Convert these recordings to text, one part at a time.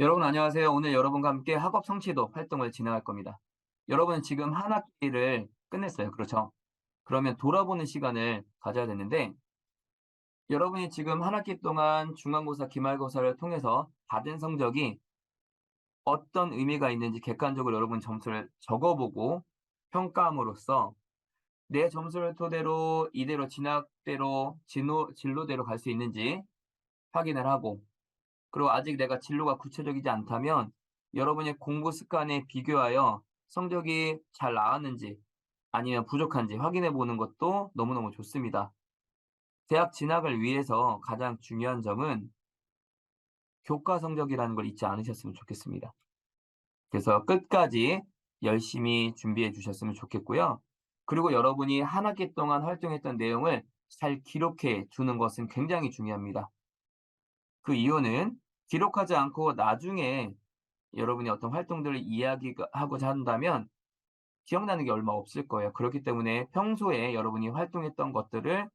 여러분 안녕하세요. 오늘 여러분과 함께 학업 성취도 활동을 진행할 겁니다. 여러분 지금 한 학기를 끝냈어요. 그렇죠? 그러면 돌아보는 시간을 가져야 되는데 여러분이 지금 한 학기 동안 중간고사, 기말고사를 통해서 받은 성적이 어떤 의미가 있는지 객관적으로 여러분 점수를 적어보고 평가함으로써 내 점수를 토대로 이대로 진학대로 진로, 진로대로 갈 수 있는지 확인을 하고 그리고 아직 내가 진로가 구체적이지 않다면 여러분의 공부 습관에 비교하여 성적이 잘 나왔는지 아니면 부족한지 확인해 보는 것도 너무너무 좋습니다. 대학 진학을 위해서 가장 중요한 점은 교과 성적이라는 걸 잊지 않으셨으면 좋겠습니다. 그래서 끝까지 열심히 준비해 주셨으면 좋겠고요. 그리고 여러분이 한 학기 동안 활동했던 내용을 잘 기록해 두는 것은 굉장히 중요합니다. 그 이유는 기록하지 않고 나중에 여러분이 어떤 활동들을 이야기하고자 한다면 기억나는 게 얼마 없을 거예요. 그렇기 때문에 평소에 여러분이 활동했던 것들을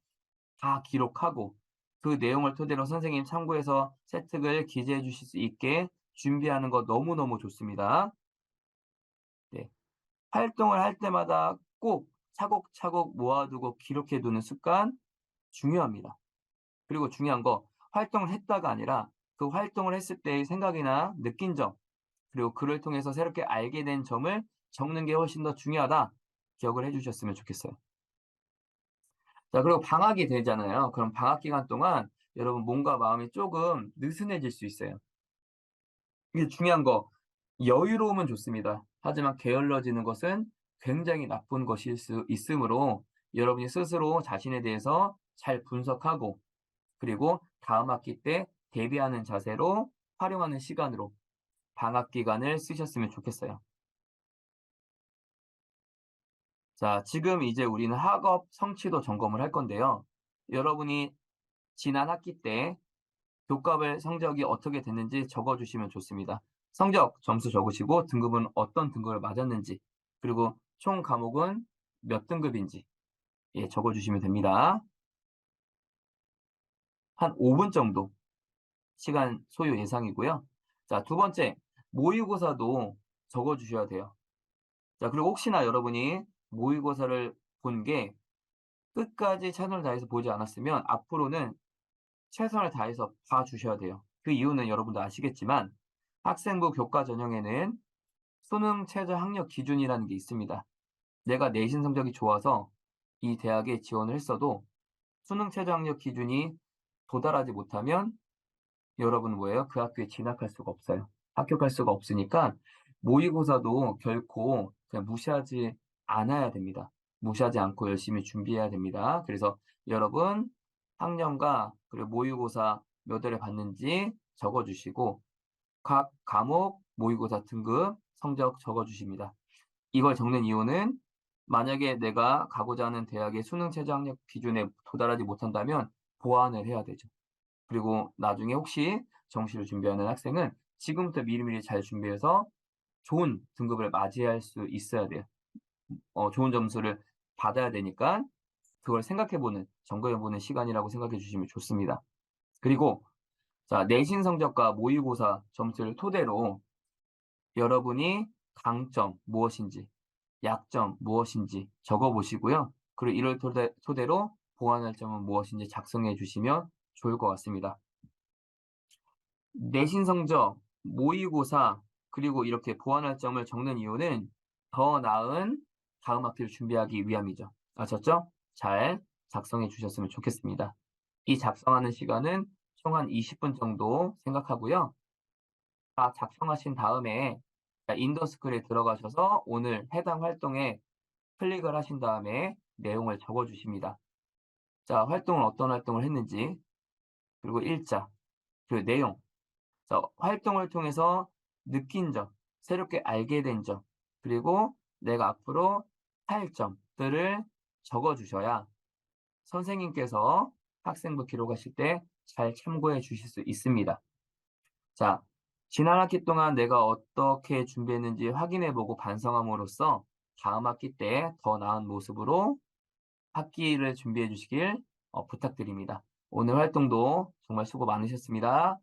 다 기록하고 그 내용을 토대로 선생님 참고해서 세특을 기재해 주실 수 있게 준비하는 거 너무너무 좋습니다. 네. 활동을 할 때마다 꼭 차곡차곡 모아두고 기록해 두는 습관 중요합니다. 그리고 중요한 거 활동을 했다가 아니라 그 활동을 했을 때의 생각이나 느낀 점 그리고 그를 통해서 새롭게 알게 된 점을 적는 게 훨씬 더 중요하다. 기억을 해 주셨으면 좋겠어요. 자 그리고 방학이 되잖아요. 그럼 방학 기간 동안 여러분 몸과 마음이 조금 느슨해질 수 있어요. 이게 중요한 거 여유로우면 좋습니다. 하지만 게을러지는 것은 굉장히 나쁜 것일 수 있으므로 여러분이 스스로 자신에 대해서 잘 분석하고 그리고 다음 학기 때 대비하는 자세로 활용하는 시간으로 방학 기간을 쓰셨으면 좋겠어요. 자, 지금 이제 우리는 학업 성취도 점검을 할 건데요. 여러분이 지난 학기 때 교과별 성적이 어떻게 됐는지 적어주시면 좋습니다. 성적 점수 적으시고 등급은 어떤 등급을 맞았는지 그리고 총 과목은 몇 등급인지 예, 적어주시면 됩니다. 한 5분 정도 시간 소요 예상이고요. 자, 두 번째, 모의고사도 적어 주셔야 돼요. 자, 그리고 혹시나 여러분이 모의고사를 본 게 끝까지 최선을 다해서 보지 않았으면 앞으로는 최선을 다해서 봐 주셔야 돼요. 그 이유는 여러분도 아시겠지만 학생부 교과 전형에는 수능 최저 학력 기준이라는 게 있습니다. 내가 내신 성적이 좋아서 이 대학에 지원을 했어도 수능 최저 학력 기준이 도달하지 못하면 여러분은 뭐예요? 그 학교에 진학할 수가 없어요. 합격할 수가 없으니까 모의고사도 결코 그냥 무시하지 않아야 됩니다. 무시하지 않고 열심히 준비해야 됩니다. 그래서 여러분 학년과 그리고 모의고사 몇 월에 봤는지 적어주시고 각 과목 모의고사 등급 성적 적어주십니다. 이걸 적는 이유는 만약에 내가 가고자 하는 대학의 수능 최저 학력 기준에 도달하지 못한다면 보완을 해야 되죠. 그리고 나중에 혹시 정시를 준비하는 학생은 지금부터 미리미리 잘 준비해서 좋은 등급을 맞이할 수 있어야 돼요. 어, 좋은 점수를 받아야 되니까 그걸 생각해보는, 점검해보는 시간이라고 생각해 주시면 좋습니다. 그리고 자, 내신 성적과 모의고사 점수를 토대로 여러분이 강점 무엇인지, 약점 무엇인지 적어보시고요. 그리고 이를 토대, 토대로 보완할 점은 무엇인지 작성해 주시면 좋을 것 같습니다. 내신 성적, 모의고사, 그리고 이렇게 보완할 점을 적는 이유는 더 나은 다음 학기를 준비하기 위함이죠. 아셨죠? 잘 작성해 주셨으면 좋겠습니다. 이 작성하는 시간은 총 한 20분 정도 생각하고요. 다 작성하신 다음에 인더스클에 들어가셔서 오늘 해당 활동에 클릭을 하신 다음에 내용을 적어 주십니다. 자, 활동을 어떤 활동을 했는지, 그리고 일자, 그 내용, 자, 활동을 통해서 느낀 점, 새롭게 알게 된 점, 그리고 내가 앞으로 할 점들을 적어 주셔야 선생님께서 학생부 기록하실 때 잘 참고해 주실 수 있습니다. 자, 지난 학기 동안 내가 어떻게 준비했는지 확인해 보고 반성함으로써 다음 학기 때 더 나은 모습으로 학기를 준비해 주시길 어, 부탁드립니다. 오늘 활동도 정말 수고 많으셨습니다.